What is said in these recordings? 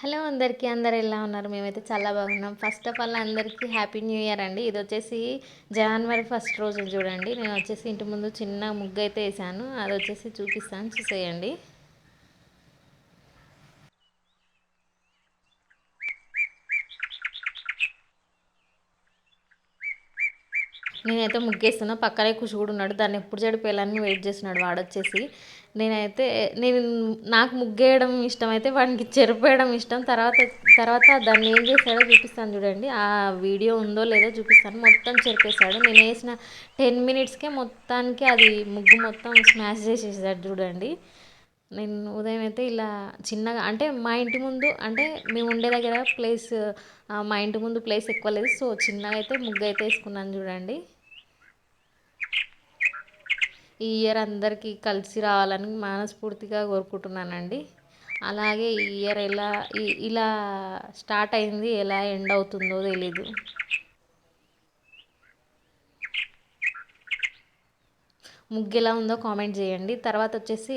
Hello అందరికీ అందరు ఎలా ఉన్నారు? మేమైతే చాలా బాగున్నాం. ఫస్ట్ ఆఫ్ ఆల్ అందరికీ హ్యాపీ న్యూ ఇయర్ అండి. ఇది వచ్చేసి జనవరి ఫస్ట్ రోజు చూడండి. నేను వచ్చేసి ఇంటి ముందు చిన్న ముగ్గు అయితే వేసాను. అది వచ్చేసి చూపిస్తాను. చూసేయండి. నేనైతే ముగ్గేస్తున్నా. పక్కనే కుషి కూడా ఉన్నాడు. దాన్ని ఎప్పుడు చెడిపోయాలని వెయిట్ చేస్తున్నాడు వాడు వచ్చేసి నేనైతే నేను నాకు ముగ్గేయడం ఇష్టం అయితే వాడికి చెరిపేయడం ఇష్టం. తర్వాత తర్వాత దాన్ని ఏం చేశాడో చూపిస్తాను చూడండి. ఆ వీడియో ఉందో లేదో చూపిస్తాను. మొత్తం చెరిపేశాడు. నేను వేసిన టెన్ మినిట్స్కే మొత్తానికి అది ముగ్గు మొత్తం స్మాష్ చేసేసాడు చూడండి. నేను ఉదయం అయితే ఇలా చిన్నగా అంటే మా ఇంటి ముందు అంటే మేము ఉండే దగ్గర ప్లేస్ మా ఇంటి ముందు ప్లేస్ ఎక్కువ లేదు. సో చిన్నగా అయితే ముగ్గు అయితే వేసుకున్నాను చూడండి. ఈ ఇయర్ అందరికీ కలిసి రావాలని మనస్ఫూర్తిగా కోరుకుంటున్నానండి. అలాగే ఈ ఇయర్ ఎలా ఇలా స్టార్ట్ అయింది ఎలా ఎండ్ అవుతుందో తెలీదు. ముగ్గు ఎలా ఉందో కామెంట్ చేయండి. తర్వాత వచ్చేసి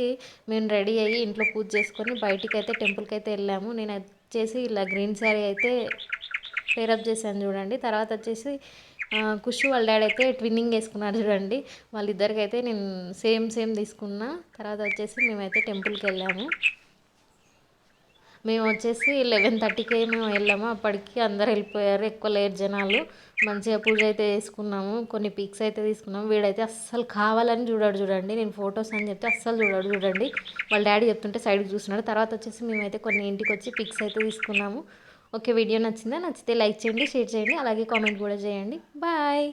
మేము రెడీ అయ్యి ఇంట్లో పూజ చేసుకొని బయటికి అయితే టెంపుల్కి అయితే వెళ్ళాము. నేను వచ్చేసి ఇలా గ్రీన్ శారీ అయితే పేరప్ చేశాను చూడండి. తర్వాత వచ్చేసి కుషు వాళ్ళ డాడీ అయితే ట్విన్నింగ్ వేసుకున్నారు చూడండి. వాళ్ళిద్దరికైతే నేను సేమ్ సేమ్ తీసుకున్నా. తర్వాత వచ్చేసి మేమైతే టెంపుల్కి వెళ్ళాము. మేము వచ్చేసి లెవెన్ థర్టీకి మేము వెళ్ళాము. అప్పటికి అందరు వెళ్ళిపోయారు. ఎక్కువ లేరు జనాలు. మంచిగా పూజ అయితే చేసుకున్నాము. కొన్ని పిక్స్ అయితే తీసుకున్నాము. వీడైతే అస్సలు కావాలని చూడాడు చూడండి. నేను ఫొటోస్ అని చెప్తే అస్సలు చూడాడు చూడండి. వాళ్ళ డాడీ చెప్తుంటే సైడ్కి చూస్తున్నాడు. తర్వాత వచ్చేసి మేమైతే కొన్ని ఇంటికి వచ్చి పిక్స్ అయితే తీసుకున్నాము. ఓకే వీడియో నచ్చిందా? నచ్చితే లైక్ చేయండి షేర్ చేయండి. అలాగే కామెంట్ కూడా చేయండి. బాయ్.